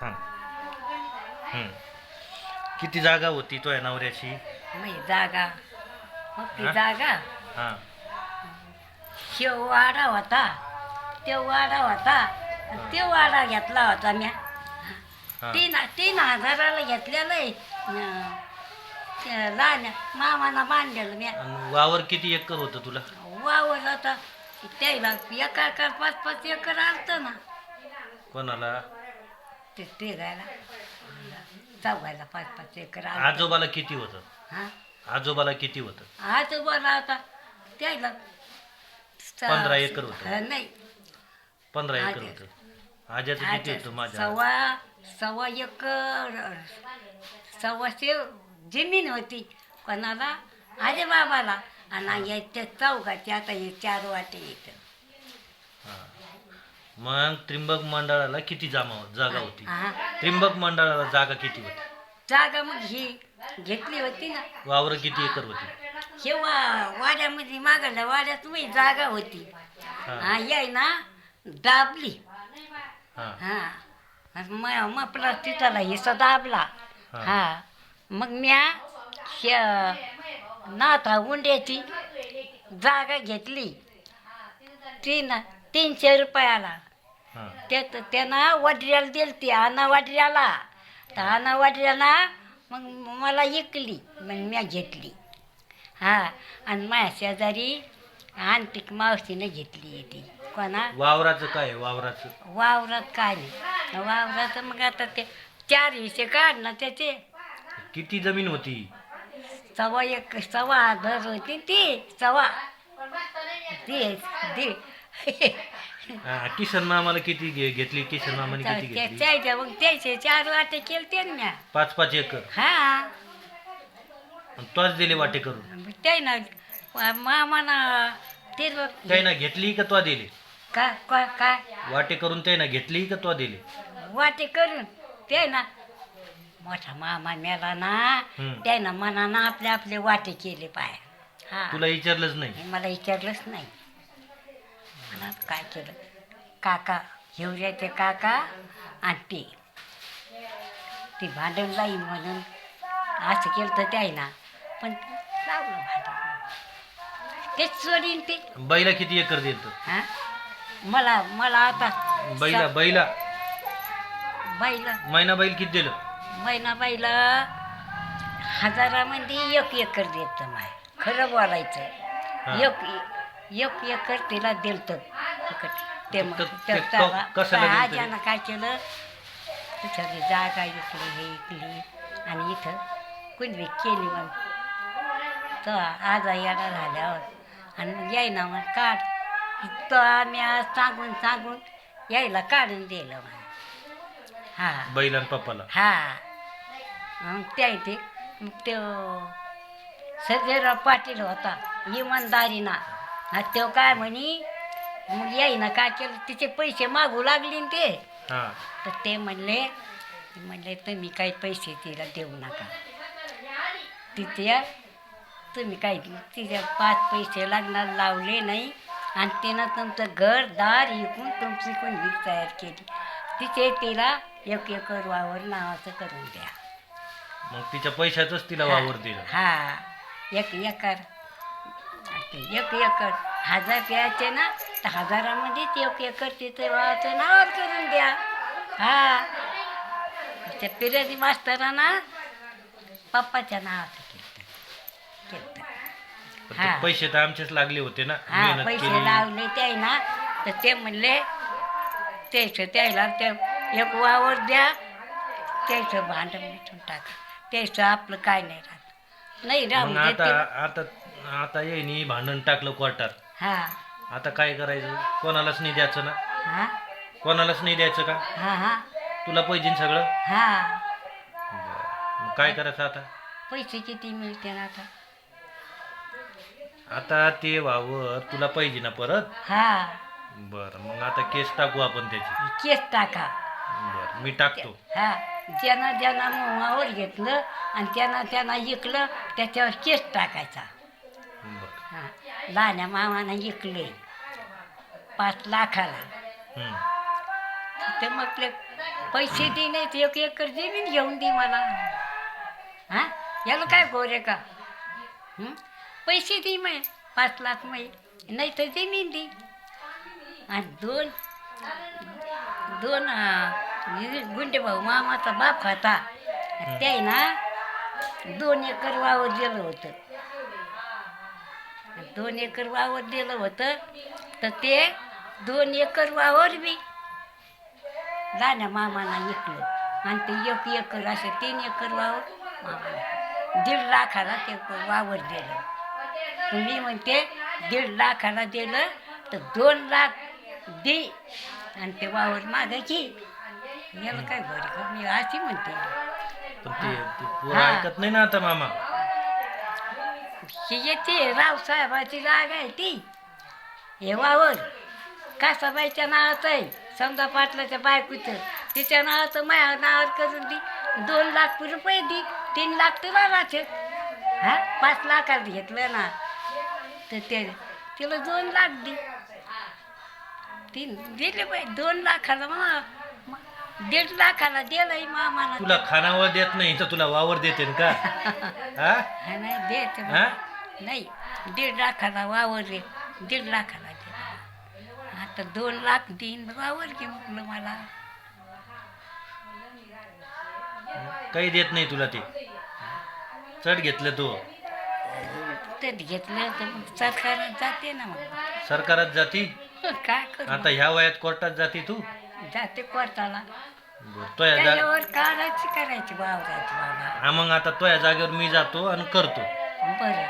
सांग. किती जागा होती तो या नवऱ्याची? मी जागा. हा? जागा. हां. शेव वाडा होता. ते वाडा होता. ते वाडा घेतला होता म्या. हां. तीन तीन हजाराला घेतलेलं आहे. अं, ते लहान मामाला बांधलेलं म्या. आणि वावर किती एकर होतं तुला? वावर होता त्याला एका एकर पाच पाच एकर आलतं ना. कोणाला? ते तिघायला चौघायला पाच पाच एकर आजोबाला किती होतं? हा? आजोबाला किती होतं? आज बरं आता त्याला पंधरा एकर होतं. हा, नाही. पंधरा एकर आज्या- होतं. आज्याचं किती आज होतं माझ्या सव्वा सव्वा एकर सव्वाशे जमीन होती. कोणाला? आजे बाबाला. आणि याच्या चौघाचे आता हे चार वाटे येतं हां. मग त्रिंबक मंडळाला किती जामा जागा होती. हा. त्रिंबक मंडळाला जागा किती होती? जागा मग ही घेतली होती ना. वावर किती एकर होती? हे वा वाड्यामध्ये मागायला वाड्यात मी जागा होती. हां. याय ना दाबली. हां. हा. मग आपला तिथला हिस्सा दाबला. हा. हा. मग म्या श नाथा उंड्याची जागा घेतली. तीन तीनशे रुपयाला. त्यात त्यानं वडऱ्याला दिली ती आणा वडऱ्याला तर आणा वडऱ्याला मग मला इकली मग म्या घेतली. हा आणि माझ्या शेजारी आंतिक मावशीने घेतली ती. कोणा? वावराचं काय वावराचं? वावरात काय नाही. वावरात मग आता ते चार हिस्से काढ ना त्याचे. किती जमीन होती? सव्वा एक सव्वा हजार होती ती सव्वा. ती ती. हां, किसन मामाला किती घे- घेतली? किसन मामाने किती घेतली? त्याच्या मग त्याचे चार वाटे केलते ना म्या. पाच पाच एकर? हा. आणि तोच दिले वाटे करून? मग ते ना मामाना ते त्यानं घेतली का तो दिले? काय काय काय वाटे करून त्यानं घेतली का तो दिले? वाटे करून ते ना मोठा मामा मेला ना हम्म. त्यानं मनानं आपले आपले वाटे केले पाय. हा. तुला विचारलंच नाही. मला विचारलंच नाही. मला काय केलं? काका हिवऱ्याचे काका आणि ते. ते भांडण जाईल म्हणून असं केलं तर त्याय ना पण लावलं भांडण. तेच सोडीन ते. बैला किती एकर देत हा? मला मला आता बैला बैला. बाईला महिना बैल किती दिलं? महिना बाईला हजारामध्ये एक एकर देत माय. खरं बोलायचं. एक एक एकर तिला दिलत. ते मग- तर ते ते क- ते? आज्यानं काय केलं? तिथं जागा इकली हे इकली आणि इथं कुणबी केली मग तर आज येणा झाल्यावर. आणि यायना मग काढ. तर आम्ही आज सांगून सांगून यायला काढून दिलं मग हा. बैल आणि पप्पाला? हा. मग त्या इथे मग ते सर्जेराव पाटील होता इमानदारीना. हा तो काय म्हणी येईना काय केलं तिचे पैसे मागू लागले न ते. हां. तर ते म्हणले म्हणले तुम्ही काही पैसे तिला देऊ नका. तिथे तुम्ही काही तिच्या पाच पैसे लागणार लावले नाही. आणि तिनं तुमचं घर दार विकून तुमची कोणी तयार केली. तिचे तिला एक एकर वावर नावाचं करून द्या. मग तिच्या पैशातच तिला वावर दिलं. हा. एक एकर. ते एक एकर. हजार द्यायचे ना तर हजारामध्येच एक एकर तिथे वावाचं नावावर करून द्या. हा. त्या पिरेजी मास्तरांना पप्पाच्या नावाचं केलं केलं पण हा. पैसे तर आमचेच लागले होते ना हा मेहनत पैसे केली. लावले ते ना तर ते म्हणले त्याचं त्याला ते एक वावर द्या त्याचं भांडण मिटून टाका. त्याचं आपलं काय नाही राहत. नाही राहून मग आता देते आता आता येईनी भांडण टाकलं क्वार्टर हा. आता काय करायचं? कोणालाच नाही द्यायचं ना. हा? कोणालाच नाही द्यायचं का? हा हा. तुला पाहिजे सगळं? हा. बरं. मग काय करायचं आता? पैसे किती मिळते ना आता? आता ते वावर तुला पाहिजे ना परत? हा. बरं मग आता केस टाकू आपण त्याची. केस टाका. बरं मी टाकतो. हा. ज्यांना ज्यांना मोहावर घेतलं आणि त्यांना त्यांना इकलं त्याच्यावर केस टाकायचा. लहान्या मामानं इकले पाच लाखाला. ते म्हटले पैसे दे नाही तर एक एकर जमीन घेऊन दे मला. हा? याला काय गोरे का? पैसे दे मग पाच लाख मग नाही तर जमीन दे. आणि दोन दोन गुंडे भाऊ मामाचा बाप होता. ते ना दोन एकर वावर दिलं होतं. दोन एकर वावर दिलं होतं तर ते दोन एकर वावर बी लहान्या मामाला ऐकलं आणि ते एक एकर असं तीन एकर वावर मामाला दीड लाखाला ते वावर दिलं. तुम्ही म्हणते दीड लाखाला दिलं तर दोन लाख दे. आणि ते वावर मागायची याला काय बरं मी अशी म्हणते. ऐकत नाही ना आता मामा. ही येते रावसाहेबाची जागा आहे ती. हे वावर कासाबाईच्या नावाचं आहे. समजा पाटलाच्या बायकोचं. तिच्या नावाचं माझ्या नावावर करून दी दोन लाख रुपये दी. तीन लाख तुला राहते हा? पाच लाखात घेतलं ना. तर ते तिला दोन लाख दे. तीन दिले पाहिजे दोन लाखाला मग दीड लाखाला दिलंय मामाला तुला खानावर देत नाही तर तुला वावर देते का? हा? हा, नाही देत हा? नाही दीड लाखाला वावर रे दीड लाखाला दे. आता दोन लाख देईन वावर घे म्हटलं मला. काही देत नाही तुला ते. चढ घेतलं तू. ते घेतलं तर मग सरकार जाते ना मग. सरकारात जाती? काय करू? आता ह्या वयात कोर्टात जाती तू? जाते कोर्टाला. बरं, तोया त्याच्यावर काढायची करायची वावराची बाबा हा मग आता तोया जागेवर मी जातो आणि करतो. बरं.